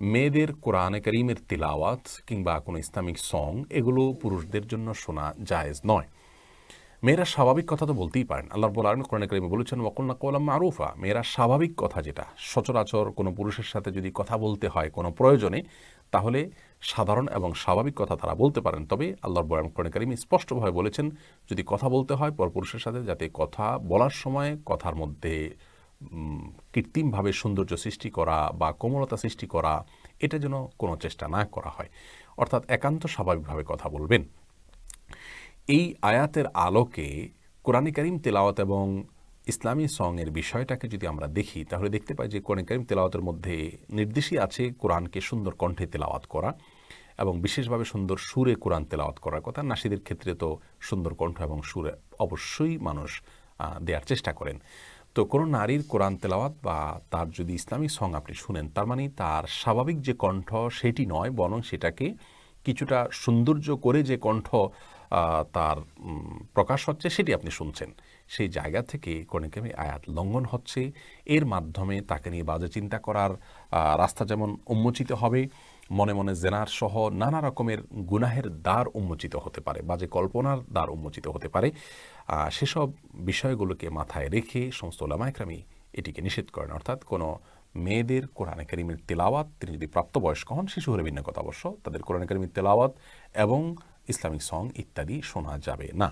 মেয়েদের কোরআনে করিমের তিলাওয়াত কিংবা কোনো ইসলামিক সং, এগুলো পুরুষদের জন্য শোনা জায়েজ নয়। মেয়েরা স্বাভাবিক কথা তো বলতেই পারেন। আল্লাহ রব্বুল আলম কোরআন করিমে বলেছেন ওকুল্লা কোলাম মারুফা। মেয়েরা স্বাভাবিক কথা যেটা। সচরাচর কোনো পুরুষের সাথে যদি কথা বলতে হয় কোনো প্রয়োজনে, তাহলে সাধারণ এবং স্বাভাবিক কথা তারা বলতে পারেন। তবে আল্লাহ আলম কোরআন করিম স্পষ্টভাবে বলেছেন, যদি কথা বলতে হয় পরপুরুষের সাথে, যাতে কথা বলার সময় কথার মধ্যে কৃত্রিমভাবে সৌন্দর্য সৃষ্টি করা বা কোমলতা সৃষ্টি করা, এটা যেন কোনো চেষ্টা না করা হয়। অর্থাৎ একান্ত স্বাভাবিকভাবে কথা বলবেন। এই আয়াতের আলোকে কোরআনে করিম তেলাওয়াত এবং ইসলামী সঙের বিষয়টাকে যদি আমরা দেখি, তাহলে দেখতে পাই যে কোরআন করিম তেলাওয়াতের মধ্যে নির্দেশই আছে কোরআনকে সুন্দর কণ্ঠে তেলাওয়াত করা এবং বিশেষভাবে সুন্দর সুরে কোরআন তেলাওয়াত করার কথা। নাসিদের ক্ষেত্রে তো সুন্দর কণ্ঠ এবং সুরে অবশ্যই মানুষ দেওয়ার চেষ্টা করেন। তো কোনো নারীর কোরআন তেলাওয়াত বা তার যদি ইসলামী সং আপনি শুনেন, তার মানে তার স্বাভাবিক যে কণ্ঠ সেটি নয়, বরং সেটাকে কিছুটা সৌন্দর্য করে যে কণ্ঠ তার প্রকাশ হচ্ছে সেটি আপনি শুনছেন। সেই জায়গা থেকে কোরআনকামী আয়াত লঙ্ঘন হচ্ছে। এর মাধ্যমে তাকে নিয়ে বাজে চিন্তা করার রাস্তা যেমন উন্মোচিত হবে মনে মনে জেনার সহ নানা রকমের গুনাহের দ্বার উন্মোচিত হতে পারে বাজে কল্পনার দ্বার উন্মোচিত হতে পারে সেসব বিষয়গুলোকে মাথায় রেখে সমস্ত ওলামাইকরামি এটিকে নিষেধ করেন। অর্থাৎ কোনো মেয়েদের কোরআনে কারিমের তেলাওয়াত, তিনি যদি প্রাপ্তবয়স্ক হন, শিশু হলে ভিন্ন কথা অবশ্য, তাদের কোরআনে কারিমের তেলাওয়াত এবং ইসলামিক সং ইত্যাদি শোনা যাবে না।